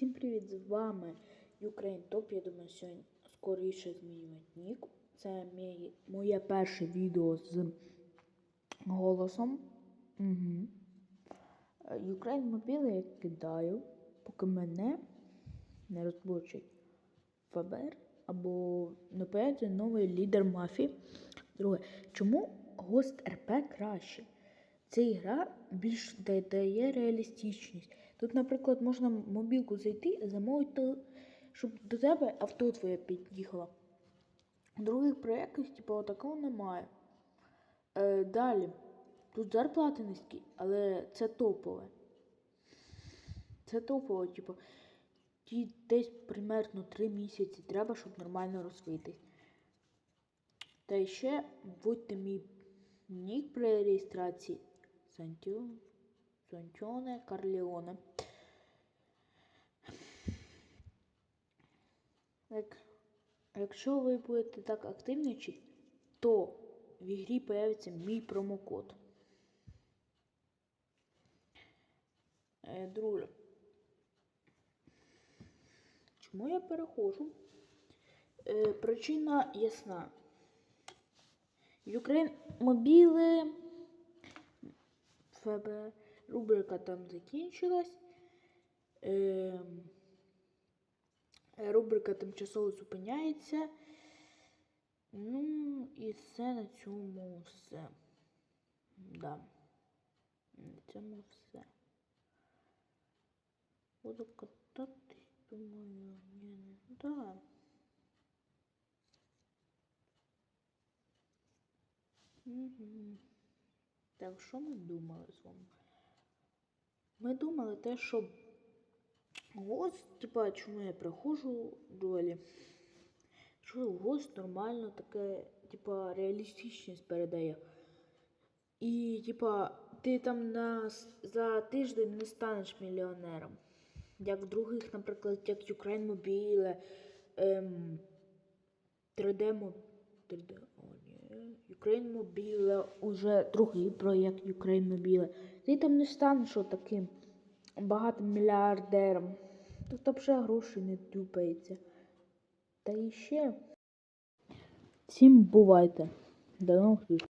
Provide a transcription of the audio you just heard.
Всім привіт! З вами Ukraine Top. Я думаю, сьогодні скоріше змінювати нік. Це мій, моє перше відео з голосом. Угу. Ukraine Mobile я кидаю, поки мене не розблочить ФБР або появиться новий лідер мафії. Друге, чому гост РП краще? Ця гра більш дає реалістичність. Тут, наприклад, можна мобілку зайти, замовити, щоб до тебе авто твоє під'їхало. Других проєктів, типу, такого немає. Е, далі. Тут зарплати низькі, але це топове. Це топово, типу, ті десь примерно 3 місяці треба, щоб нормально розвитись. Та ще вводьте мій нік при реєстрації Сантьо... Сантьоне Карлеоне. Як... Якщо ви будете так активничати, то в ігрі появиться мій промокод. Е, друге. Чому я перехожу? Е, причина ясна. Ukraine мобіли. ФБ. Рубрика там закінчилась. Рубрика тимчасово зупиняється. Ну, і все на цьому все. Да. На цьому все. Буду кататись, думаю, ні, не. Да. Угу. Так, що ми думали з вами? Ми думали те, що гост, типа, чому я приходжу долі. Що гост нормально таке, типа, реалістичність передає. І, типа, ти там на, за тиждень не станеш мільйонером. Як других, наприклад, як Ukraine Mobile, ем, 3D Mo- 3D, о, ні. Ukraine Mobile, уже другий проєкт Ukraine Mobile. Ти там не станеш таким багатим мільярдером. Тут взагалі гроші не тюпається. Та і ще. Всім бувайте. До нових зустрічей.